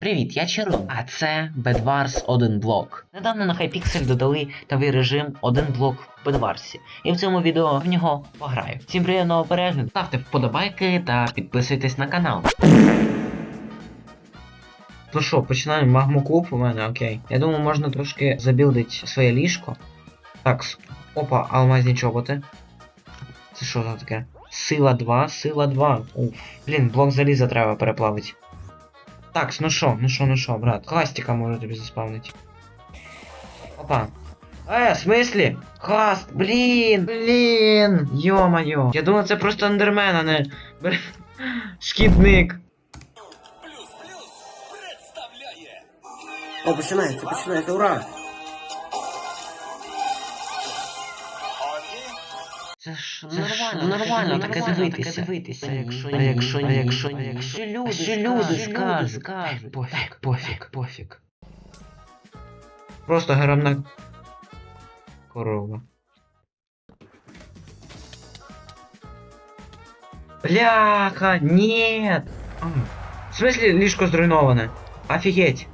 Привіт, я Чарун, а це Bedwars 1 блок. Недавно на Hypixel додали новий режим 1 блок в Bedwars, і в цьому відео в нього пограю. Всім приємного перегляду, ставте вподобайки та підписуйтесь на канал. Ну що, починаємо магмоклуб у мене, окей. Я думаю, можна трошки забілдити своє ліжко. Так, опа, алмазні чоботи. Це що за таке? Сила 2, сила 2. Уф. Блін, блок заліза треба переплавити. Так, ну шо, ну шо, ну шо, брат. Хастика можу тобі заспавнити. Опа. Э, в смысле? Хаст, блін, блін. Йо-моє. Я думав, це просто андермен, а не. Шкідник. Плюс плюс представляє О, починається, починається, ура! Це ж Це ж нормально, нормально, таке нормально, дивитися. таке дивитися. А якщо А якщо а ні, якщо а якщо люди, люди що люди скажуть, скажуть, пофіг, пофіг, пофіг. Просто громна корова. Бляха, нет! В смысле ліжко зруйноване? Офігеть!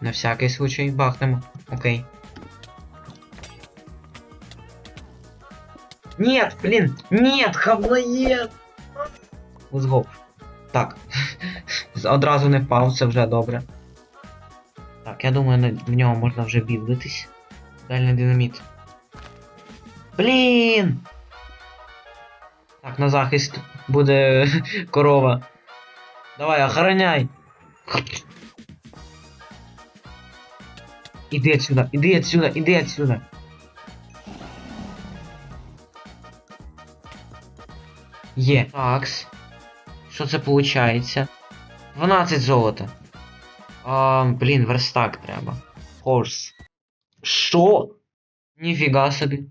На всякий случай бахнемо. Окей. Нет, блин! Нет, говноед! Let's go. Так. Одразу не впав, це вже добре. Так, я думаю, на- в нього можна вже бідвитись. Дальний динаміт. Блін! Так, на захист буде корова. Давай, охороняй! Іди отсюда, іди отсюда, іди отсюда. Є. Такс. Що це виходить? 12 золота. А, блін, верстак треба. Хорс. Що? Ніфіга собі.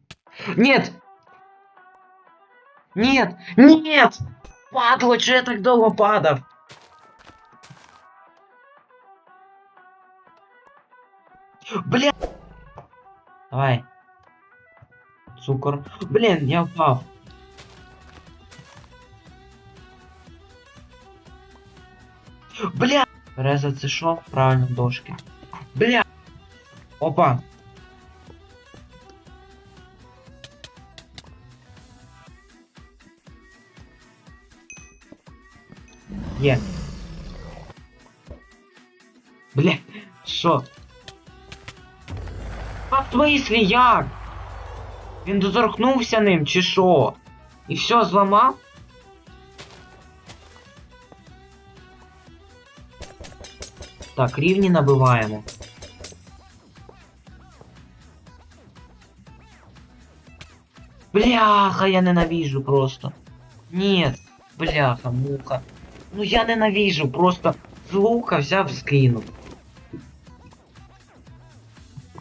Нет! Нет! Нет! Падло, чого я так довго падав? Бля! Давай. Цукор. Блін, я впав. Бля! Береза це що? Правильно, дошки. Бля! Опа! Є. Бля, що? А в смислі як? Він доторкнувся ним, чи що? І все зламав? Так, рівні набиваємо. Бляха, я ненавижу просто. Нет, бляха, муха. Ну я ненавижу, просто з лука взяв скинув.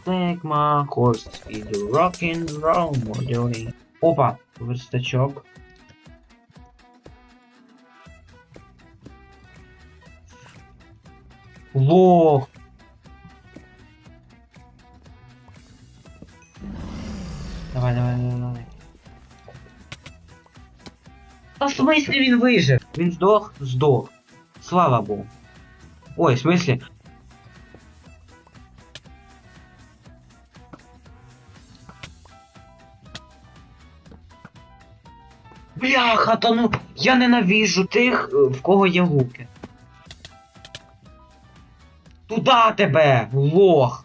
Take my horse is rock and. Опа, верстачок. Лох. Давай, давай, давай, давай. А в смысле він вижив? Він здох? Здох. Слава Богу. Ой, в смысле? Бляха, та ну я ненавижу тих, е, в кого є гуки. Туда тебе, лох.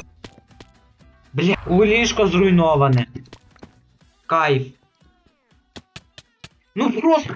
Бля, у ліжко зруйноване. Кайф. Ну просто.